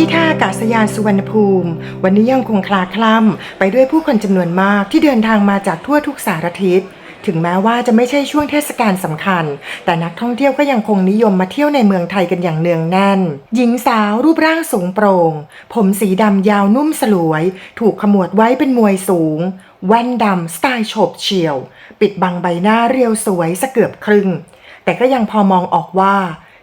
ที่ท่าอากาศยานสุวรรณภูมิ วันนี้ยังคงคลาคล่ำไปด้วยผู้คนจำนวนมากที่เดินทางมาจากทั่วทุกสารทิศถึงแม้ว่าจะไม่ใช่ช่วงเทศกาลสำคัญ แต่นักท่องเที่ยวก็ยังคงนิยมมาเที่ยวในเมืองไทยกันอย่างเนืองแน่น หญิงสาวรูปร่างสูงโปร่ง ผมสีดำยาวนุ่มสลวย ถูกขมวดไว้เป็นมวยสูง แว่นดำสไตล์โฉบเฉี่ยว ปิดบังใบหน้าเรียวสวยสะเกือบครึ่ง แต่ก็ยังพอมองออกว่า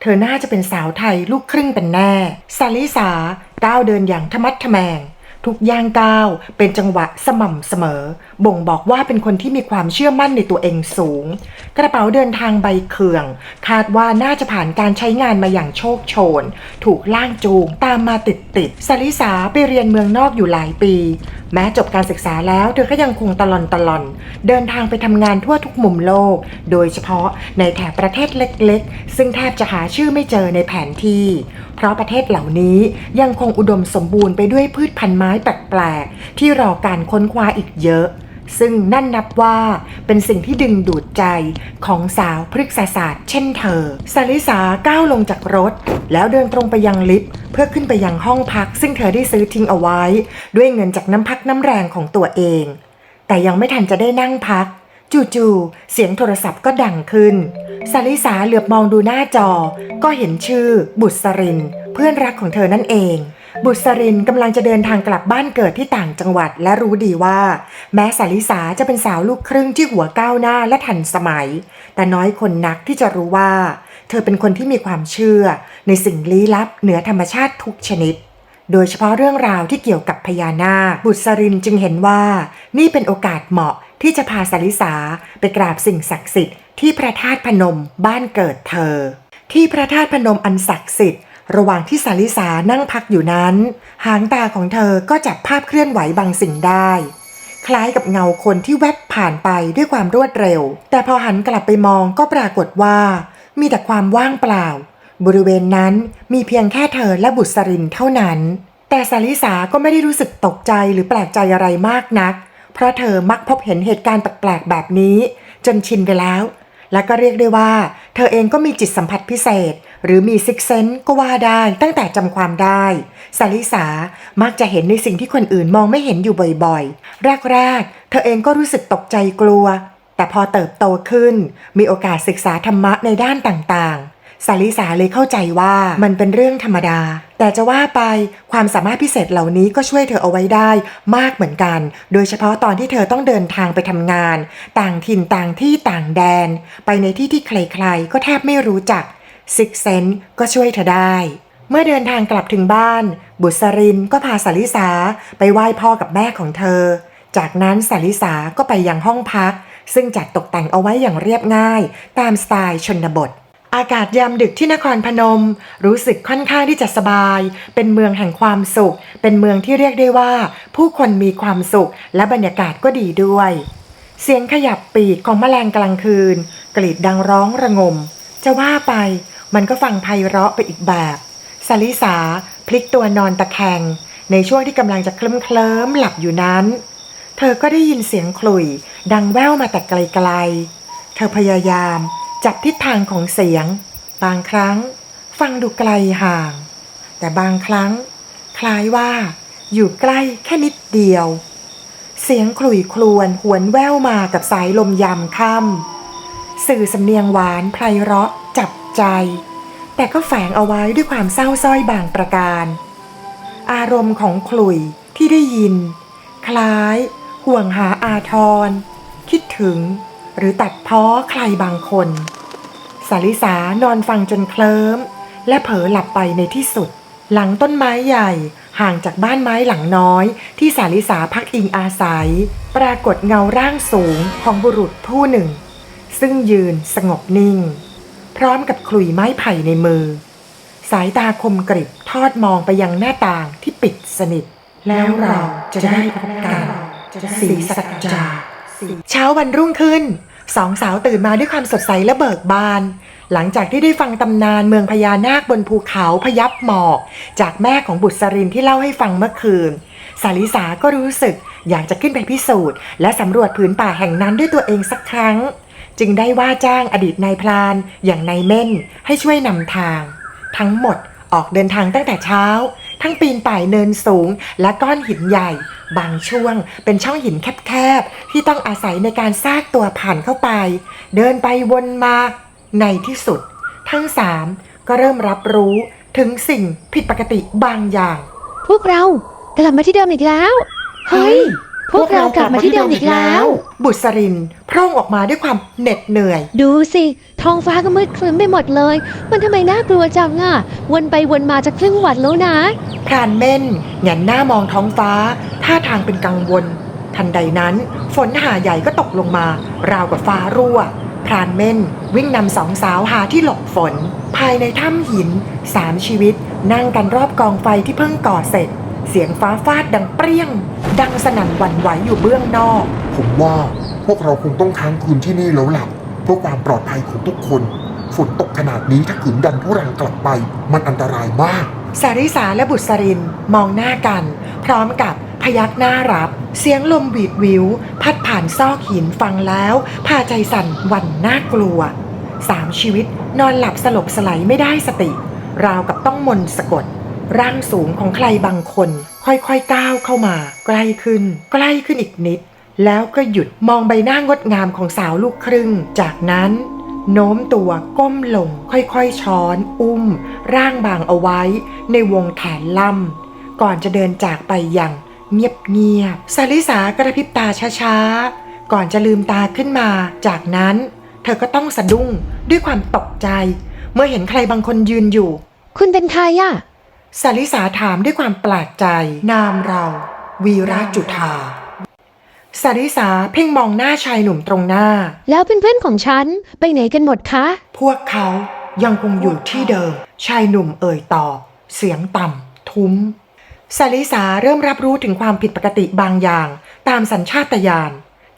เธอน่าจะเป็นสาวไทยลูกครึ่งเป็นแน่ซาลิสาก้าวเดินอย่างทะมัดทะแมง ทุกย่างก้าวเป็นจังหวะสม่ำเสมอ บ่งบอกว่าเป็นคนที่มีความเชื่อมั่นในตัวเองสูง กระเป๋าเดินทางใบเขื่อง คาดว่าน่าจะผ่านการใช้งานมาอย่างโชคโชน ถูกล่างจูงตามมาติดติดๆซาลิสาไปเรียนเมืองนอกอยู่หลายปี แม้จบการศึกษาแล้วเธอก็ยังคงตลอนตลอน เดินทางไปทำงานทั่วทุกมุมโลก โดยเฉพาะในแถบประเทศเล็กๆ ซึ่งแทบจะหาชื่อไม่เจอในแผนที่ เพราะประเทศเหล่านี้ยังคงอุดมสมบูรณ์ไปด้วยพืชพันธุ์ไม้แปลกๆที่รอการค้นคว้าอีกเยอะ ซึ่งนั่นนับว่าเป็นสิ่งที่ดึงดูดใจของสาวพฤกษศาสตร์เช่นเธอสาลิสาก้าวลงจากรถ แล้วเดินตรงไปยังลิฟต์เพื่อขึ้นไปยังห้องพัก ซึ่งเธอได้ซื้อทิ้งเอาไว้ ด้วยเงินจากน้ำพักน้ำแรงของตัวเอง แต่ยังไม่ทันจะได้นั่งพัก จู่ๆเสียงโทรศัพท์ก็ดังขึ้นสาลิสาเหลือบมองดูหน้าจอ ก็เห็นชื่อบุษริน เพื่อนรักของเธอนั่นเอง บุษรินกำลังจะเดินทางกลับบ้านเกิดที่ต่างจังหวัด และรู้ดีว่า แม้สาลิสาจะเป็นสาวลูกครึ่งที่หัวก้าวหน้าและทันสมัย แต่น้อยคนนักที่จะรู้ว่า เธอเป็นคนที่มีความเชื่อ ในสิ่งลี้ลับเหนือธรรมชาติทุกชนิด โดยเฉพาะเรื่องราวที่เกี่ยวกับพญานาคบุษรินจึงเห็นว่า นี่เป็นโอกาสเหมาะที่จะพาสาลิสาไปกราบสิ่งศักดิ์สิทธิ์ที่พระธาตุพนมบ้านเกิดเธอ ที่พระธาตุพนมอันศักดิ์สิทธิ์ ระหว่างที่สาลิสานั่งพักอยู่นั้น หางตาของเธอก็จับภาพเคลื่อนไหวบางสิ่งได้ คล้ายกับเงาคนที่แวบผ่านไปด้วยความรวดเร็ว แต่พอหันกลับไปมองก็ปรากฏว่า มีแต่ความว่างเปล่า บริเวณนั้นมีเพียงแค่เธอและบุษรินเท่านั้น แต่สาลิสาก็ไม่ได้รู้สึกตกใจหรือแปลกใจอะไรมากนัก เพราะเธอมักพบเห็นเหตุการณ์แปลกๆแบบนี้ จนชินไปแล้ว และก็เรียกได้ว่า เธอเองก็มีจิตสัมผัสพิเศษ หรือมีซิกเซนก็ว่าได้ตั้งแต่จำความได้สาลิสามักจะเห็นในสิ่งที่คนอื่นมองไม่เห็นอยู่บ่อยๆ แรกๆ เธอเองก็รู้สึกตกใจกลัว แต่พอเติบโตขึ้น มีโอกาสศึกษาธรรมะในด้านต่างๆสาลิสาเลยเข้าใจว่ามันเป็นเรื่องธรรมดา แต่จะว่าไปความสามารถพิเศษเหล่านี้ก็ช่วยเธอเอาไว้ได้มากเหมือนกัน โดยเฉพาะตอนที่เธอต้องเดินทางไปทำงาน ต่างถิ่นต่างที่ต่างแดน ไปในที่ที่ใครๆ ก็แทบไม่รู้จัก ซิกเซนก็ช่วยเธอได้ เมื่อเดินทางกลับถึงบ้าน บุษรินก็พาสาลิสาไปไหว้พ่อกับแม่ของเธอ จากนั้นสาลิสาก็ไปยังห้องพัก ซึ่งจัดตกแต่งเอาไว้อย่างเรียบง่าย ตามสไตล์ชนบท อากาศยามดึกที่นครพนม รู้สึกค่อนข้างที่จะสบาย เป็นเมืองแห่งความสุข เป็นเมืองที่เรียกได้ว่า ผู้คนมีความสุข และบรรยากาศก็ดีด้วย เสียงขยับปีกของแมลงกลางคืน กรีดดังร้องระงม จะว่าไป มันก็ฟังไพเราะไปอีกแบบสาลิสาพลิกตัวนอนตะแคง ในช่วงที่กำลังจะเคลิ้มเคลิ้มๆหลับอยู่นั้น เธอก็ได้ยินเสียงขลุ่ยดังแว่วมาแต่ไกลๆ เธอพยายามจับทิศทางของเสียง บางครั้ง ฟังดูไกลห่าง แต่บางครั้ง คล้ายว่า อยู่ใกล้แค่นิดเดียว เสียงขลุ่ยครวญหวนแว่วมากับสายลมยามค่ำสื่อสำเนียงหวานไพเราะจับ ใจ แต่ก็แฝงเอาไว้ด้วยความเศร้าส้อยบางประการ อารมณ์ของขลุ่ยที่ได้ยิน คล้าย ห่วงหาอาทร คิดถึง หรือตัดพ้อใครบางคนสาลิสานอนฟังจนเคลิ้ม และเผลอหลับไปในที่สุด หลังต้นไม้ใหญ่ห่างจากบ้านไม้หลังน้อยที่สาลิสาพักอิงอาศัย ปรากฏเงาร่างสูงของบุรุษผู้หนึ่ง ซึ่งยืนสงบนิ่ง พร้อมกับขลุ่ยไม้ไผ่ในมือ สายตาคมกริบทอดมองไปยังหน้าต่างที่ปิดสนิท แล้วเราจะได้พบกันสีสัจจาเช้าวันรุ่งขึ้น สองสาวตื่นมาด้วยความสดใสและเบิกบาน หลังจากที่ได้ฟังตำนานเมืองพญานาคบนภูเขาพยับหมอก จากแม่ของบุตรสรินที่เล่าให้ฟังเมื่อคืน สาลิสาก็รู้สึกอยากจะขึ้นไปพิสูจน์ และสำรวจผืนป่าแห่งนั้นด้วยตัวเองสักครั้ง จึงได้ว่าจ้างอดีตนายพรานอย่างนายเม่นให้ช่วยนำทาง ทั้งหมดออกเดินทางตั้งแต่เช้า ทั้งปีนป่ายเนินสูงและก้อนหินใหญ่ บางช่วงเป็นช่องหินแคบๆ ที่ต้องอาศัยในการซากตัวผ่านเข้าไป เดินไปวนมาในที่สุด ทั้งสามก็เริ่มรับรู้ถึงสิ่งผิดปกติบางอย่าง พวกเรากลับมาที่เดิมอีกแล้ว เฮ้ย พวกเรากลับมาที่เดิมอีกแล้ว บุษรินพร่งออกมาด้วยความเหน็ดเหนื่อย ดูสิ ท้องฟ้าก็มืดครึ้มไปหมดเลย มันทำไมน่ากลัวจังอะวนไปวนมาจะครึ่งวัดแล้วนะ พรานเม่นแงนหน้ามองท้องฟ้า ท่าทางเป็นกังวล ทันใดนั้น ฝนหาใหญ่ก็ตกลงมา ราวกับฟ้ารั่ว พรานเม่นวิ่งนำสองสาวหาที่หลบฝน ภายในถ้ำหินสามชีวิต นั่งกันรอบกองไฟที่เพิ่งก่อเสร็จ เสียงฟ้าฟาดดังเปรี้ยง ดังสนั่นหวั่นไหวอยู่เบื้องนอก ผมว่าพวกเราคงต้องค้างคืนที่นี่แล้วล่ะเพื่อความปลอดภัยของทุกคน ฝนตกขนาดนี้ถ้าขืนดันทุรังกลับไป มันอันตรายมาก สาริสาและบุษรินมองหน้ากัน พร้อมกับพยักหน้ารับ เสียงลมหวีดวิว พัดผ่านซอกหินฟังแล้วพาใจสั่นหวั่นน่ากลัวสามชีวิตนอนหลับสลบสลายไม่ได้สติ ราวกับต้องมนต์สะกด ร่างสูงของใครบางคน ค่อยๆก้าวเข้ามา ใกล้ขึ้น ใกล้ขึ้นอีกนิด แล้วก็หยุดมองใบหน้างดงามของสาวลูกครึ่ง จากนั้น โน้มตัวก้มลง ค่อยๆช้อน อุ้ม ร่างบางเอาไว้ ในวงแขนล่ำก่อนจะเดินจากไปอย่างเงียบๆสาลิสากระพริบตาช้าๆ ก่อนจะลืมตาขึ้นมา จากนั้น เธอก็ต้องสะดุ้งด้วยความตกใจ เมื่อเห็นใครบางคนยืนอยู่ คุณเป็นใครอะ สาลิสาถามด้วยความแปลกใจ นามเรา วีระจุธาสาลิสาเพ่งมองหน้าชายหนุ่มตรงหน้า แล้วเพื่อนๆของฉันไปไหนกันหมดคะ พวกเขายังคงอยู่ที่เดิม ชายหนุ่มเอ่ยตอบ เสียงต่ำทุ้มสาลิสาเริ่มรับรู้ถึงความผิดปกติบางอย่าง ตามสัญชาตญาณ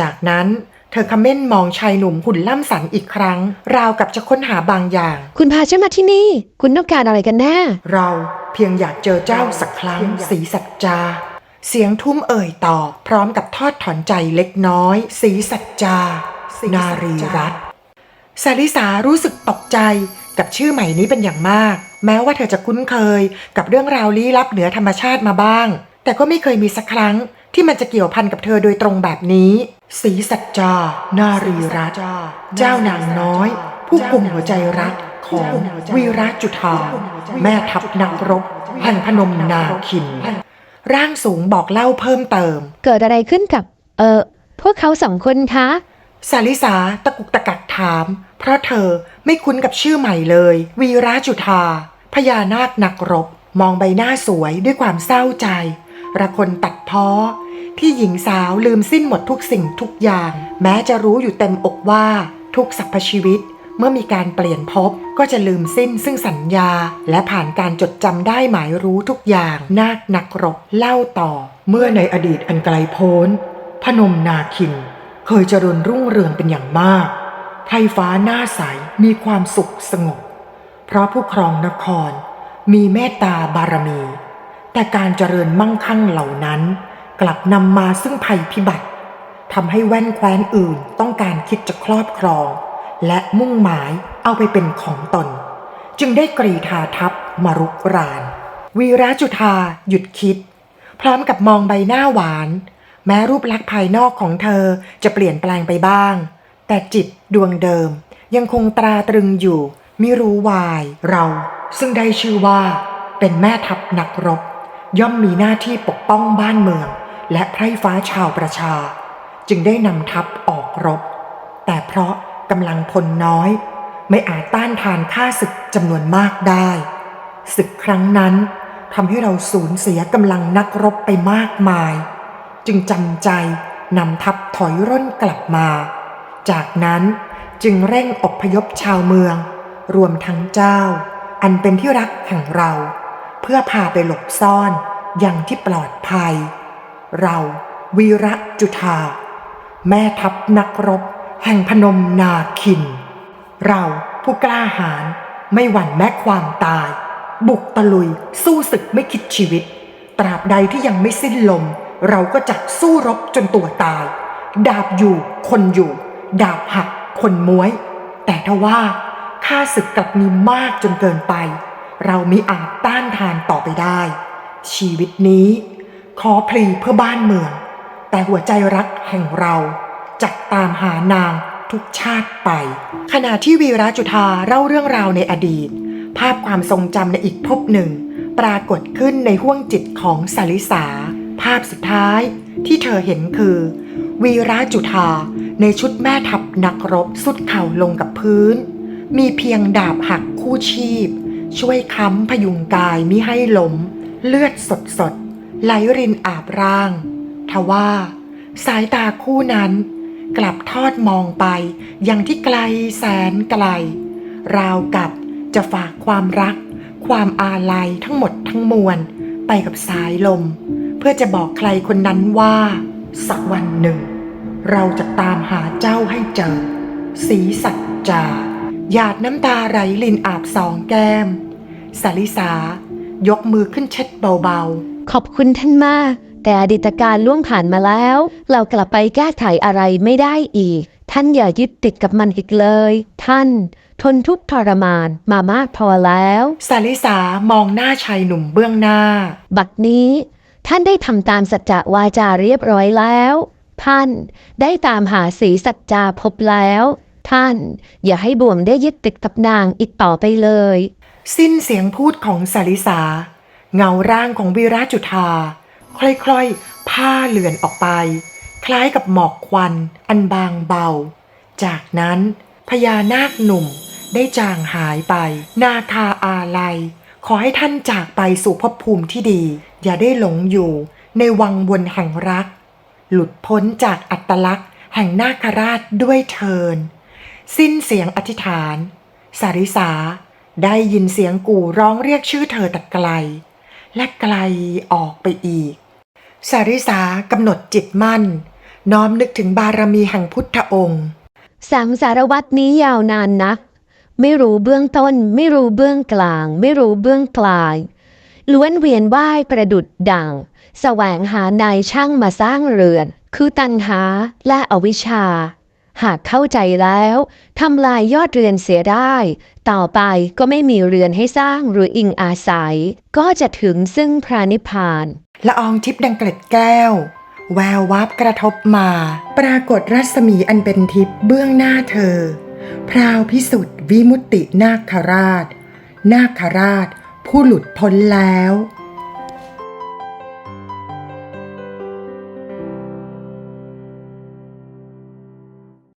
จากนั้นเธอคำเม่นมองชายหนุ่มหุ่นล่ำสันอีกครั้ง ราวกับจะค้นหาบางอย่าง คุณพาฉันมาที่นี่ คุณต้องการอะไรกันแน่ เรา เพียงอยากเจอเจ้าสักครั้งสีสัจจา เสียงทุ้มเอ่ยตอบพร้อมกับทอดถอนใจเล็กน้อย สีสัจจา นารีรัตน์สาริสารู้สึกตกใจกับชื่อใหม่นี้เป็นอย่างมาก แม้ว่าเธอจะคุ้นเคย กับเรื่องราวลี้ลับเหนือธรรมชาติมาบ้าง แต่ก็ไม่เคยมีสักครั้ง ที่มันจะเกี่ยวพันกับเธอโดยตรงแบบนี้สีสัจจา นารีรัตน์เจ้านางน้อย ผู้กุมหัวใจรัก ของวีระจุธาแม่ทัพนักรบแห่งพนมนาคิน ร่างสูงบอกเล่าเพิ่มเติม เกิดอะไรขึ้นกับ เออพวกเขาสองคนคะ สาลิสาตะกุกตะกักถาม เพราะเธอไม่คุ้นกับชื่อใหม่เลย วีระจุธาพญานาคนักรบ มองใบหน้าสวยด้วยความเศร้าใจ ระคนตัดพ้อ ที่หญิงสาวลืมสิ้นหมดทุกสิ่งทุกอย่าง แม้จะรู้อยู่เต็มอกว่าทุกสรรพชีวิต เมื่อมีการเปลี่ยนภพก็จะลืมสิ้นซึ่งสัญญา และผ่านการจดจำได้หมายรู้ทุกอย่าง นาคนักรบเล่าต่อ เมื่อในอดีตอันไกลโพ้น พนมนาคิน เคยเจริญรุ่งเรืองเป็นอย่างมากไพรฟ้าหน้าใสมีความสุขสงบ เพราะผู้ครองนคร มีเมตตาบารมี แต่การเจริญมั่งคั่งเหล่านั้น กลับนำมาซึ่งภัยพิบัติทำให้แว่นแคว้นอื่นต้องการคิดจะครอบครอง และมุ่งหมายเอาไปเป็นของตน จึงได้กรีธาทัพมารุกราน วีระจุธาหยุดคิด พร้อมกับมองใบหน้าหวาน แม้รูปลักษณ์ภายนอกของเธอจะเปลี่ยนแปลงไปบ้าง แต่จิตดวงเดิม ยังคงตราตรึงอยู่มิรู้วายเรา ซึ่งได้ชื่อว่า เป็นแม่ทัพนักรบ ย่อมมีหน้าที่ปกป้องบ้านเมือง และไพร่ฟ้าชาวประชา จึงได้นำทัพออกรบ แต่เพราะ กำลังพลน้อย ไม่อาจต้านทานข้าศึกจำนวนมากได้ ศึกครั้งนั้นทำให้เราสูญเสียกำลังนักรบไปมากมาย จึงจำใจนำทัพถอยร่นกลับมา จากนั้นจึงเร่งอพยพชาวเมือง รวมทั้งเจ้า อันเป็นที่รักแห่งเรา เพื่อพาไปหลบซ่อนอย่างที่ปลอดภัย เราวีระจุธาแม่ทัพนักรบ แห่งพนมนาคิน เราผู้กล้าหาญไม่หวั่นแม้ความตาย บุกตะลุยสู้ศึกไม่คิดชีวิต ตราบใดที่ยังไม่สิ้นลม เราก็จักสู้รบจนตัวตาย ดาบอยู่คนอยู่ ดาบหักคนม้วย แต่ทว่าข้าศึกกลับมีมากจนเกินไป เรามิอาจต้านทานต่อไปได้ ชีวิตนี้ ขอพลีเพื่อบ้านเมือง แต่หัวใจรักแห่งเรา จะตามหานางทุกชาติไป ขณะที่วีระจุธาเล่าเรื่องราวในอดีต ภาพความทรงจำในอีกภพหนึ่ง ปรากฏขึ้นในห้วงจิตของสาลิสา ภาพสุดท้ายที่เธอเห็นคือ วีระจุธาในชุดแม่ทัพนักรบสุดเข่าลงกับพื้น มีเพียงดาบหักคู่ชีพ ช่วยค้ำพยุงกายมิให้ล้ม เลือดสดสดไหลรินอาบร่าง ทว่า สายตาคู่นั้น กลับทอดมองไป ยังที่ไกลแสนไกล ราวกับจะฝากความรัก ความอาลัยทั้งหมดทั้งมวล ไปกับสายลม เพื่อจะบอกใครคนนั้นว่า สักวันหนึ่ง เราจะตามหาเจ้าให้เจอ สีสัจจาหยาดน้ำตาไหลลินอาบสองแก้มสาลิสายกมือขึ้นเช็ดเบาๆ ขอบคุณท่านมาก แต่อดีตการล่วงผ่านมาแล้ว เรากลับไปแก้ไขอะไรไม่ได้อีก ท่านอย่ายึดติดกับมันอีกเลย ท่าน ทนทุกข์ทรมานมามากพอแล้วๆสาลิสามองหน้าชายหนุ่มเบื้องหน้า บัดนี้ ท่านได้ทำตามสัจจะวาจาเรียบร้อยแล้วท่านได้ตามหาสีสัจจาพบแล้ว ท่านอย่าให้บ่วงได้ยึดติดกับนางอีกต่อไปเลย สิ้นเสียงพูดของสาลิสา เงาร่างของวีระจุธา คล้อยๆ ผ้าเลือนออกไป คล้ายกับหมอกควันอันบางเบา จากนั้นพญานาคหนุ่มได้จางหายไป นาคาอาลัย ขอให้ท่านจากไปสู่ภพภูมิที่ดี อย่าได้หลงอยู่ในวังวนแห่งรัก หลุดพ้นจากอัตลักษณ์ แห่งนาคราชด้วยเทิน สิ้นเสียงอธิษฐาน สาริสาได้ยินเสียงกู่ร้องเรียกชื่อเธอแต่ไกล และไกลออกไปอีก สาริสากำหนดจิตมั่น น้อมนึกถึงบารมีแห่งพุทธองค์สามสารวัตรนี้ยาวนานนัก ไม่รู้เบื้องต้น ไม่รู้เบื้องกลาง ไม่รู้เบื้องปลาย ล้วนเวียนว่ายประดุดดัง แสวงหานายช่างมาสร้างเรือน คือตันหาและอวิชชา หากเข้าใจแล้วทำลายยอดเรือนเสียได้ ต่อไปก็ไม่มีเรือนให้สร้างหรืออิงอาศัย ก็จะถึงซึ่งพระนิพพาน ละอองทิพย์ดังเกล็ดแก้ว แวววับกระทบมา ปรากฏรัศมีอันเป็นทิพย์เบื้องหน้าเธอ พราวพิสุทธิ์วิมุตตินาคราช นาคราช ผู้หลุดพ้นแล้ว